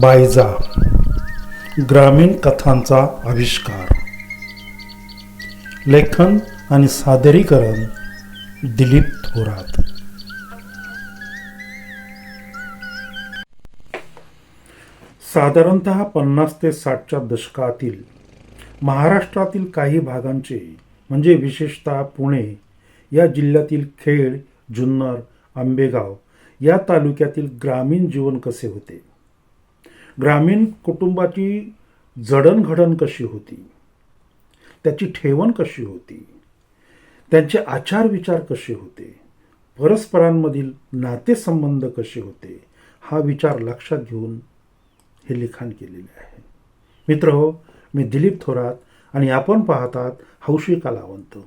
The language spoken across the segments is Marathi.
बायजा ग्रामीण कथांचा आविष्कार. लेखन आणि सादरीकरण दिलीप थोरात. साधारणत पन्नास ते साठच्या दशकातील महाराष्ट्रातील काही भागांचे म्हणजे विशेषतः पुणे या जिल्ह्यातील खेड जुन्नर आंबेगाव या तालुक्यातील ग्रामीण जीवन कसे होते? ग्रामीण कुटुंबाची जडणघडण कशी होती? त्याची ठेवण कशी होती? त्यांचे आचार विचार कसे होते? परस्परांमधील नातेसंबंध कसे होते? हा विचार लक्षात घेऊन हे लिखाण केलेले आहे. मित्र हो मी दिलीप थोरात आणि आपण पाहतात हौशी कलावंत.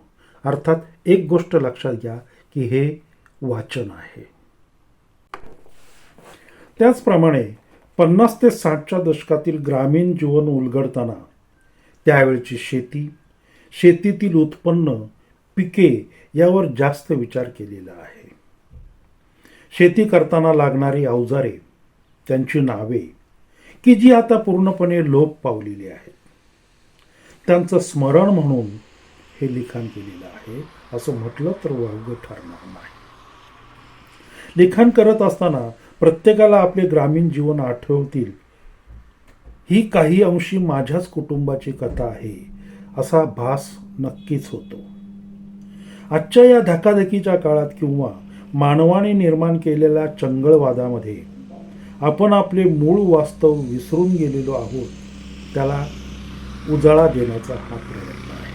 अर्थात एक गोष्ट लक्षात घ्या की हे वाचन आहे. त्याचप्रमाणे पन्नास ते साठच्या दशकातील ग्रामीण जीवन उलगडताना त्यावेळची शेती शेतीतील उत्पन्न पिके यावर जास्त विचार केलेला आहे. शेती करताना लागणारी अवजारे त्यांची नावे की जी आता पूर्णपणे लोप पावलेली आहेत. त्यांचं स्मरण म्हणून हे लिखाण केलेलं आहे असं म्हटलं तर वावगं ठरणार नाही. लिखाण करत असताना प्रत्येकाला आपले ग्रामीण जीवन आठवतील. ही काही अंशी माझ्याच कुटुंबाची कथा आहे. असा भास नक्कीच होतो. आजच्या या धकाधकीच्या काळात किंवा मानवाने निर्माण केलेल्या चंगळवादामध्ये आपण आपले मूळ वास्तव विसरून गेलेलो आहोत त्याला उजाळा देण्याचा हा प्रयत्न आहे.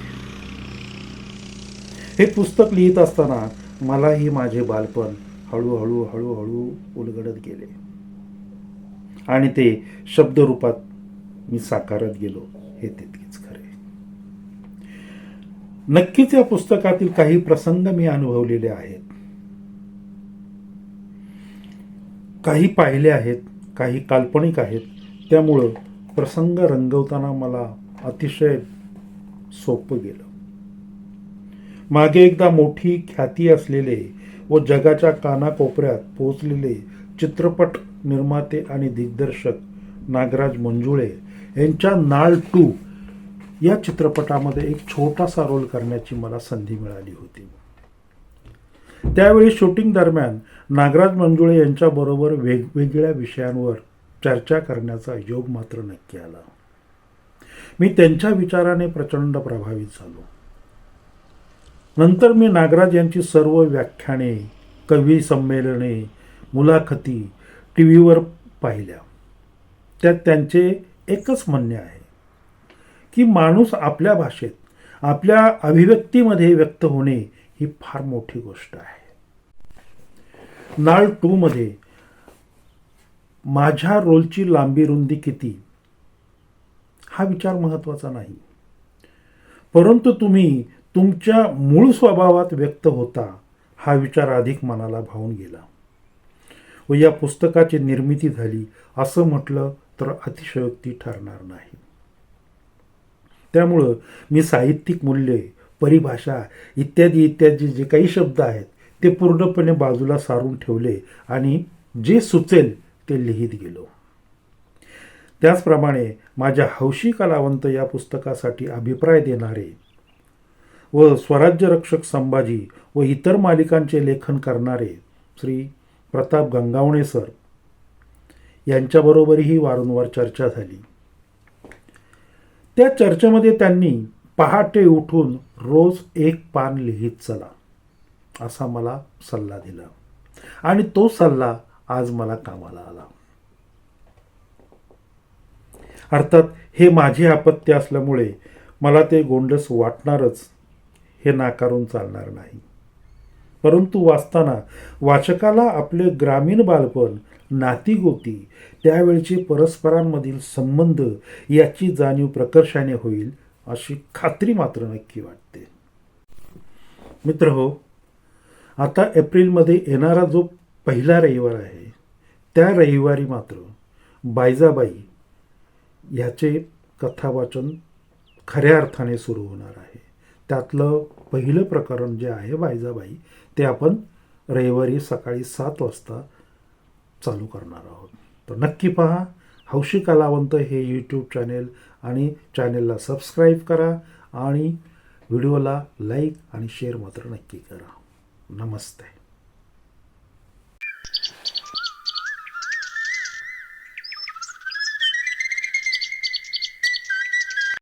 हे पुस्तक लिहित असताना मलाही माझे बालपण हळूहळू हळूहळू उलगडत गेले. आणि ते शब्दरूपात मी साकारत गेलो हे तितकेच खरे. नक्कीच या पुस्तकातील काही प्रसंग मी अनुभवलेले आहेत. काही पाहिले आहेत काही काल्पनिक आहेत. त्यामुळं प्रसंग रंगवताना मला अतिशय सोपं गेलं. मागे एकदा मोठी ख्याती असलेले व जगाच्या कानाकोपऱ्यात पोहोचलेले चित्रपट निर्माते आणि दिग्दर्शक नागराज मंजुळे यांच्या नाळ टू या चित्रपटामध्ये एक छोटासा रोल करण्याची मला संधी मिळाली होती. त्यावेळी शूटिंग दरम्यान नागराज मंजुळे यांच्याबरोबर वेगवेगळ्या विषयांवर चर्चा करण्याचा योग मात्र नक्की आला. मी त्यांच्या विचाराने प्रचंड प्रभावित झालो. नंतर मी नागराज यांची सर्व व्याख्याने कवी संमेलने मुलाखती टी व्हीवर पाहिल्या. त्यात त्यांचे एकच म्हणणे आहे की माणूस आपल्या भाषेत आपल्या अभिव्यक्तीमध्ये व्यक्त होणे ही फार मोठी गोष्ट आहे. नाळ टू मध्ये माझ्या रोलची लांबी रुंदी किती? हा विचार महत्त्वाचा नाही. परंतु तुम्ही तुमच्या मूळ स्वभावात व्यक्त होता हा विचार अधिक मनाला भावून गेला. व या पुस्तकाची निर्मिती झाली असं म्हटलं तर अतिशयोक्ती ठरणार नाही. त्यामुळं मी साहित्यिक मूल्ये परिभाषा इत्यादी इत्यादी जे काही शब्द आहेत ते पूर्णपणे बाजूला सारून ठेवले आणि जे सुचेल ते लिहित गेलो. त्याचप्रमाणे माझ्या हौशी कलावंत या पुस्तकासाठी अभिप्राय देणारे व स्वराज्य रक्षक संभाजी व इतर मालिकांचे लेखन करणारे श्री प्रताप गंगावणे सर यांच्याबरोबरही वारंवार चर्चा झाली. त्या चर्चेमध्ये त्यांनी पहाटे उठून रोज एक पान लिहित चला असा मला सल्ला दिला. आणि तो सल्ला आज मला कामाला आला. अर्थात हे माझे अपत्य असल्यामुळे मला ते गोंडस वाटणारच हे नाकारून चालणार नाही. परंतु वाचताना वाचकाला आपले ग्रामीण बालपण नातीगोती त्यावेळचे परस्परांमधील संबंध याची जाणीव प्रकर्षाने होईल अशी खात्री मात्र नक्की वाटते. मित्र हो आता एप्रिलमध्ये येणारा जो पहिला रविवार आहे त्या रविवारी मात्र बायजाबाई ह्याचे कथावाचन खऱ्या अर्थाने सुरू होणार आहे. त्यातलं पहिलं प्रकरण जे आहे बायजाबाई ते आपण रविवारी सकाळी सात वाजता चालू करणार आहोत. तर नक्की पहा हौशी कलावंत हे यूट्यूब चॅनेल आणि चॅनेलला सबस्क्राईब करा आणि व्हिडिओला लाईक आणि शेअर मात्र नक्की करा. नमस्ते.